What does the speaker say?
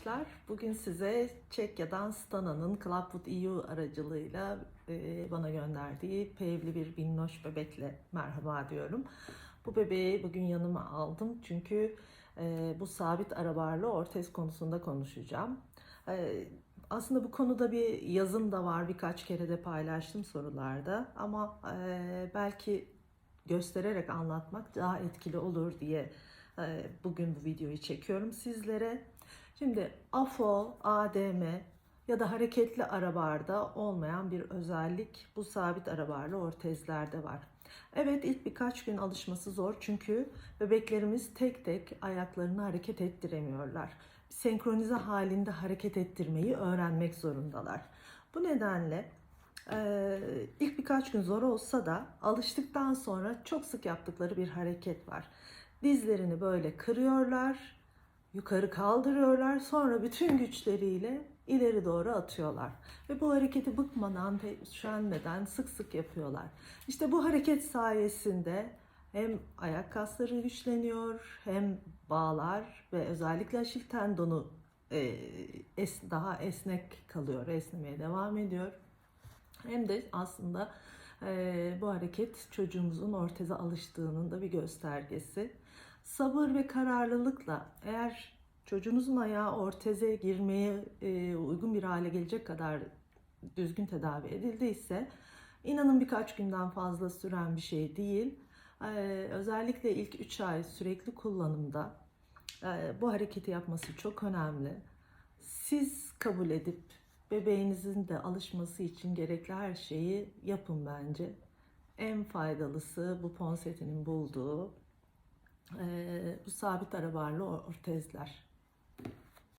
arkadaşlar. Bugün size Çekya'dan Stana'nın Clubfoot EU aracılığıyla e, bana gönderdiği pevli bir minnoş bebekle merhaba diyorum. Bu bebeği bugün yanıma aldım çünkü e, bu sabit arabarlı ortez konusunda konuşacağım. E, aslında bu konuda bir yazım da var birkaç kere de paylaştım sorularda ama belki göstererek anlatmak daha etkili olur diye bugün bu videoyu çekiyorum sizlere. Şimdi AFO, ADM ya da hareketli arabarda olmayan bir özellik bu sabit arabarlı ortezlerde var. Evet ilk birkaç gün alışması zor çünkü bebeklerimiz tek tek ayaklarını hareket ettiremiyorlar. Senkronize halinde hareket ettirmeyi öğrenmek zorundalar. Bu nedenle ee, ilk birkaç gün zor olsa da alıştıktan sonra çok sık yaptıkları bir hareket var. Dizlerini böyle kırıyorlar, yukarı kaldırıyorlar, sonra bütün güçleriyle ileri doğru atıyorlar. Ve bu hareketi bıkmadan üşenmeden sık sık yapıyorlar. İşte bu hareket sayesinde hem ayak kasları güçleniyor, hem bağlar ve özellikle aşil tendonu e, es, daha esnek kalıyor, esnemeye devam ediyor. Hem de aslında e, bu hareket çocuğumuzun orteze alıştığının da bir göstergesi. Sabır ve kararlılıkla eğer çocuğunuzun ayağı orteze girmeye e, uygun bir hale gelecek kadar düzgün tedavi edildiyse inanın birkaç günden fazla süren bir şey değil. E, özellikle ilk 3 ay sürekli kullanımda e, bu hareketi yapması çok önemli. Siz kabul edip bebeğinizin de alışması için gerekli her şeyi yapın bence. En faydalısı bu Ponsetti'nin bulduğu e, bu sabit arabarlı ortezler.